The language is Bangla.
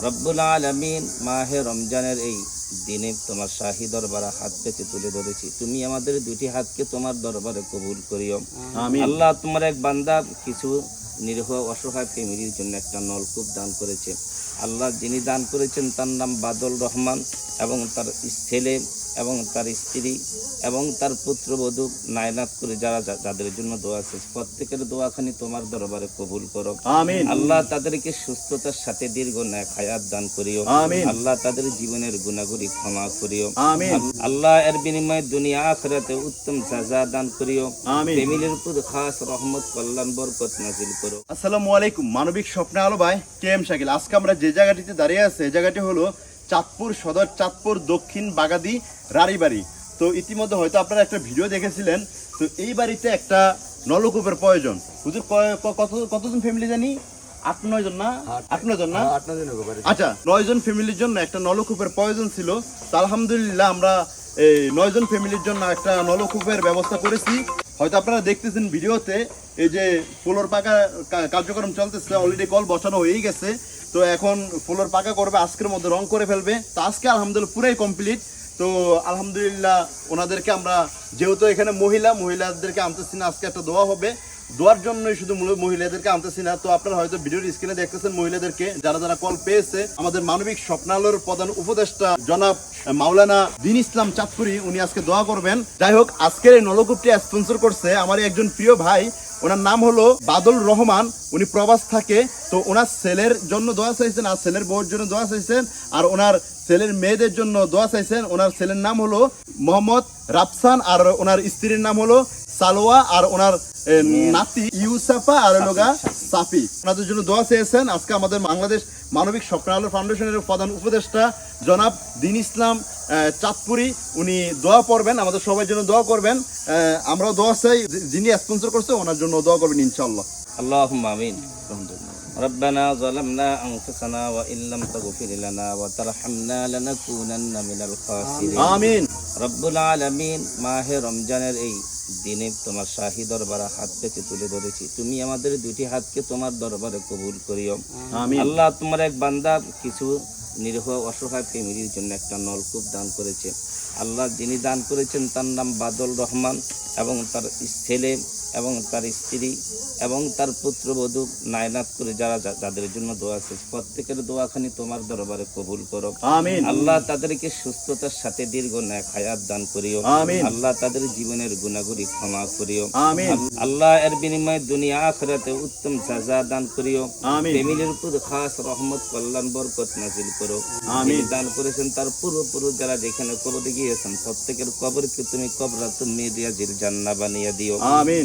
রব্বুল আলমিন মাহে রমজানের এই দিনে তোমার শাহী দরবারে হাত পেতে তুলে ধরেছি। তুমি আমাদের দুটি হাতকে তোমার দরবারে কবুল করিও। আল্লাহ তোমার এক বান্দা কিছু নিরীহ অসহায় ফ্যামিলির জন্য একটা নলকূপ দান করেছে। আল্লাহ যিনি দান করেছেন তার নাম বাদল রহমান এবং তার ছেলে এবং তার স্ত্রী এবং তার পুত্রবধূ নায়নাত করে যারা যাদের জন্য দোয়া আছে প্রত্যেকের দোয়াখানি তোমার দরবারে কবুল করো। আল্লাহ তাদেরকে সুস্থতার সাথে দীর্ঘ ন্যায় হায়াত দান করিও। আল্লাহ তাদের জীবনের গুণাগুলি ক্ষমা করিও। আমিন। আল্লাহ এর বিনিময়ে দুনিয়া আখরাতে উত্তম সাজা দান করিও। আমিন। ফ্যামিলির উপর খাস রহমত কল্যাণ বরকত নাজিল করো। আসসালামু আলাইকুম মানবিক স্বপ্নে আলো ভাই কে এম শাকিল। আজকে আমরা যে জায়গাটিতে দাঁড়িয়ে আছে এই জায়গাটি হলো চাঁদপুর সদর চাঁদপুর দক্ষিণ বাগাদি রানীবাড়ি। তো ইতিমধ্যে হয়তো আপনারা একটা ভিডিও দেখেছিলেন তো এই বাড়িতে একটা নলকূপের প্রয়োজন। হুজুর কত কতজন ফ্যামিলি জানি? আট নয় জন না? আট নয় জন না? আচ্ছা নয় জন ফ্যামিলির জন্য একটা নলকূপের প্রয়োজন ছিল। আলহামদুলিল্লাহ আমরা এই নয় জন ফ্যামিলির জন্য একটা নলকূপের ব্যবস্থা করেছি। হয়তো আপনারা দেখতেছেন ভিডিওতে এই যে ফুলোর পাকা কার্যক্রম চলতেছে অলরেডি কল বসানো হয়েই গেছে। তো এখন ফুলোর পাকা করবে আজকের মধ্যে রং করে ফেলবে। তো আজকে আলহামদুলিল্লাহ পুরাই কমপ্লিট তো আলহামদুলিল্লাহ ওনাদেরকে আমরা যেহেতু এখানে মহিলা মহিলাদেরকে আনতেছি না আজকে একটা দোয়া হবে। দোয়ার জন্যই শুধু মূল মহিলাদেরকে আনতেছি না। তো আপনারা হয়তো ভিডিওর স্ক্রিনে দেখতেছেন মহিলাদেরকে, যারা যারা কল পেয়েছে, আমাদের মানবিক স্বপ্নালোর প্রধান উপদেষ্টা জনাব মাওলানা দিন ইসলাম চাঁদপুরি, উনি আজকে দোয়া করবেন। যাই হোক, আজকের এই নলকূপটি স্পন্সর করছে আমার একজন প্রিয় ভাই ওনার নাম হলো বাদল রহমান। উনি প্রবাস থাকে। তো ওনার ছেলের জন্য দোয়া চাইছেন আর ছেলের বউর জন্য দোয়া চাইছেন। আর ওনার ছেলের মেয়েদের জন্য দোয়া চাইছেন। ওনার ছেলের নাম হলো মোহাম্মদ রাফসান আর ওনার স্ত্রীর নাম হলো সালোয়া আর ওনার নাতি ইউসাফা আর লোগা সাফি। ওনাদের জন্য দোয়া চেয়েছেন। আজকে আমাদের বাংলাদেশ মানবিক স্বপ্নালো ফাউন্ডেশনের প্রধান উপদেষ্টা জনাব দিন ইসলাম চাঁদপুরি উনি দোয়া পড়বেন আমাদের সবার জন্য দোয়া করবেন আহ, আমরাও দোয়া চাই যি- যিনি স্পন্সর করছে ওনার জন্য দোয়া করবেন ইনশাল্লাহ আল্লাহ আমিন ربنا ظلمنا أنفسنا وإن لم تغفر لنا وترحمنا لنكونن من الخاسرين আমিন রব্বুল আলমিন মাহে রমজানের এই দিনে তোমার শাহী দরবারে হাত পেতে তুলে ধরেছি তুমি আমাদের দুটি হাতকে তোমার দরবারে কবুল করিও আমিন আল্লাহ তোমার এক বান্দা কিছু নিরীহ অসহায় ফ্যামিলির জন্য একটা নলকূপ দান করেছে আল্লাহ যিনি দান করেছেন তার নাম বাদল রহমান এবং তার ছেলে তার স্ত্রী এবং তার পুত্রবধূ নায়নাত করে যারা যাদের জন্য দোয়া আছে প্রত্যেকের দোয়াখানি তোমার দরবারে কবুল করো। আল্লাহ তাদেরকে সুস্থতার সাথে দীর্ঘ ন্যায় হায়াত দান করিও। আল্লাহ তাদের জীবনের গুণাগুলি ক্ষমা করিও। আল্লাহ এর বিনিময়ে দুনিয়া আখরাতে উত্তম সাজা দান করিও। ফ্যামিলির উপর খাস রহমত কল্যাণ বরকত নাজিল করো। যিনি দান করেছেন তার পূর্বপুরুষ যারা যেখানে কবরে গিয়েছেন প্রত্যেকের কবরকে তুমি কবরা তুমি দিয়া জিল জান্না বানিয়ে দিও। আমিন।